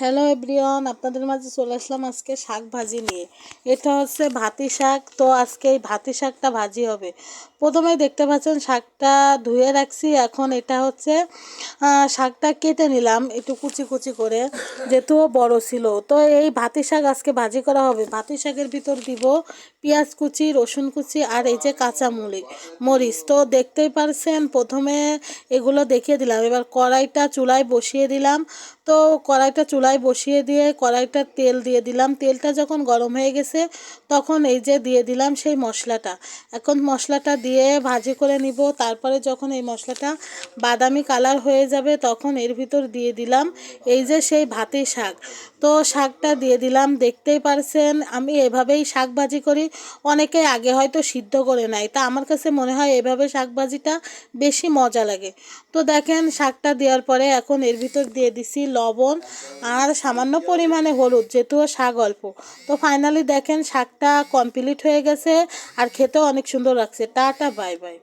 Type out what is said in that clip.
Hello everyone আপনাদের মাঝে চলে আসলাম আজকে শাক ভাজি নিয়ে। এটা হচ্ছে ভাতি শাক, তো আজকে এই ভাতি শাকটা ভাজি হবে। প্রথমে দেখতে পাচ্ছেন শাকটা ধুয়ে রাখছি। এখন এটা হচ্ছে শাকটা কেটে নিলাম একটু কুচি কুচি করে, যেহেতু বড় ছিল। তো এই ভাতি শাক আজকে ভাজি করা হবে। ভাতি শাকের ভিতর দিব পেঁয়াজ কুচি, রসুন কুচি আর এই যে কাঁচা মুড়ি মরিচ। তো দেখতেই পারছেন, প্রথমে এগুলো দেখিয়ে দিলাম। এবার কড়াইটা চুলায় বসিয়ে দিলাম। তো কড়াইটা চুলায় বসিয়ে দিয়ে কড়াইটা তেল দিয়ে দিলাম। তেলটা যখন গরম হয়ে গেছে, তখন এই যে দিয়ে দিলাম সেই মশলাটা। এখন মশলাটা দিয়ে ভাজি করে নিব। তারপরে যখন এই মশলাটা বাদামি কালার হয়ে যাবে, তখন এর ভিতর দিয়ে দিলাম এই যে সেই ভাতি শাক। তো শাকটা দিয়ে দিলাম, দেখতেই পারছেন, আমি এভাবেই শাক ভাজি করি। অনেকে আগে হয়তো সিদ্ধ করে নেয়, তা আমার কাছে মনে হয় এভাবে শাক ভাজিটা বেশি মজা লাগে। তো দেখেন, শাকটা দেওয়ার পরে এখন এর ভিতর দিয়ে দিছি লবণ আর সামান্য পরিমাণে হলুদ, যেহেতু শাক অল্প। তো ফাইনালি দেখেন শাকটা কমপ্লিট হয়ে গেছে আর খেতেও অনেক সুন্দর লাগছে। Tata bye bye